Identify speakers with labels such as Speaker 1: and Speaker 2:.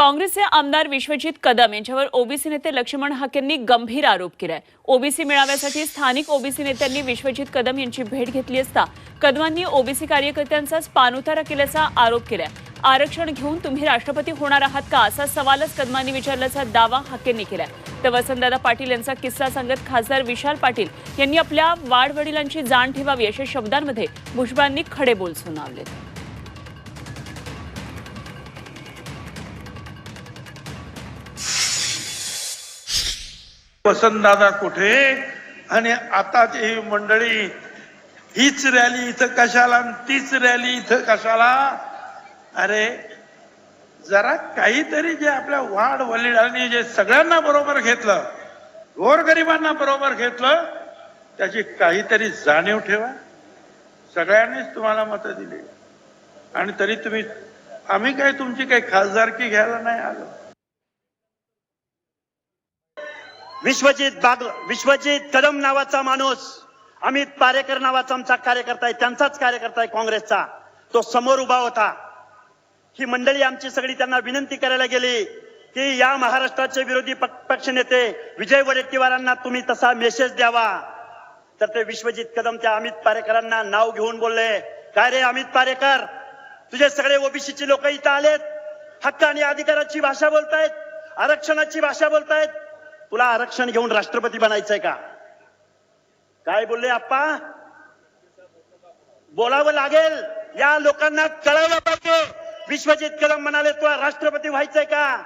Speaker 1: काँग्रेसचे आमदार विश्वजित कदम यांच्यावर ओबीसी नेते लक्ष्मण हाकेंनी गंभीर आरोप केलाय. ओबीसी मेळाव्यासाठी स्थानिक ओबीसी नेत्यांनी विश्वजित कदम यांची भेट घेतली असता कदमांनी ओबीसी कार्यकर्त्यांचाच पाणउतारा केल्याचा आरोप केलाय. आरक्षण घेऊन तुम्ही राष्ट्रपती होणार आहात का असा सवालच कदमांनी विचारल्याचा दावा हाकेंनी केलाय. तर वसंतदादा पाटील यांचा किस्सा सांगत खासदार विशाल पाटील यांनी आपल्या वाडवडिलांची जाण ठेवावी अशा शब्दांमध्ये भुजबळांनी खडे बोल सुनावले
Speaker 2: वसंतदादा कुठे? आणि आताची ही मंडळी हीच रॅली इथं कशाला आणि तीच रॅली इथं कशाला? अरे जरा काहीतरी जे आपल्या वाढ वडिलांनी जे सगळ्यांना बरोबर घेतलं गोरगरिबांना बरोबर घेतलं त्याची काहीतरी जाणीव ठेवा. सगळ्यांनीच तुम्हाला मतं दिली. आणि तरी तुम्ही आम्ही काय तुमची काही खासदारकी घ्यायला नाही आलो.
Speaker 3: विश्वजित बाग विश्वजित कदम नावाचा माणूस अमित पारेकर नावाचा आमचा कार्यकर्ता आहे त्यांचाच कार्यकर्ता आहे काँग्रेसचा. तो समोर उभा होता. ही मंडळी आमची सगळी त्यांना विनंती करायला गेली की या महाराष्ट्राचे विरोधी पक्ष पक्षनेते विजय वडेट्टीवारांना तुम्ही तसा मेसेज द्यावा. तर ते विश्वजित कदम त्या अमित पारेकरांना नाव घेऊन बोलले काय रे अमित पारेकर? तुझे सगळे ओबीसीचे लोक इथं आलेत. हक्क आणि अधिकाराची भाषा बोलतायत आरक्षणाची भाषा बोलतायत. तुला आरक्षण घेऊन राष्ट्रपती बनायचंय का? काय बोलले आप्पा? बोलावं लागेल. या लोकांना कळवलं पाहिजे. विश्वजित कदम म्हणाले तुला राष्ट्रपती व्हायचंय का?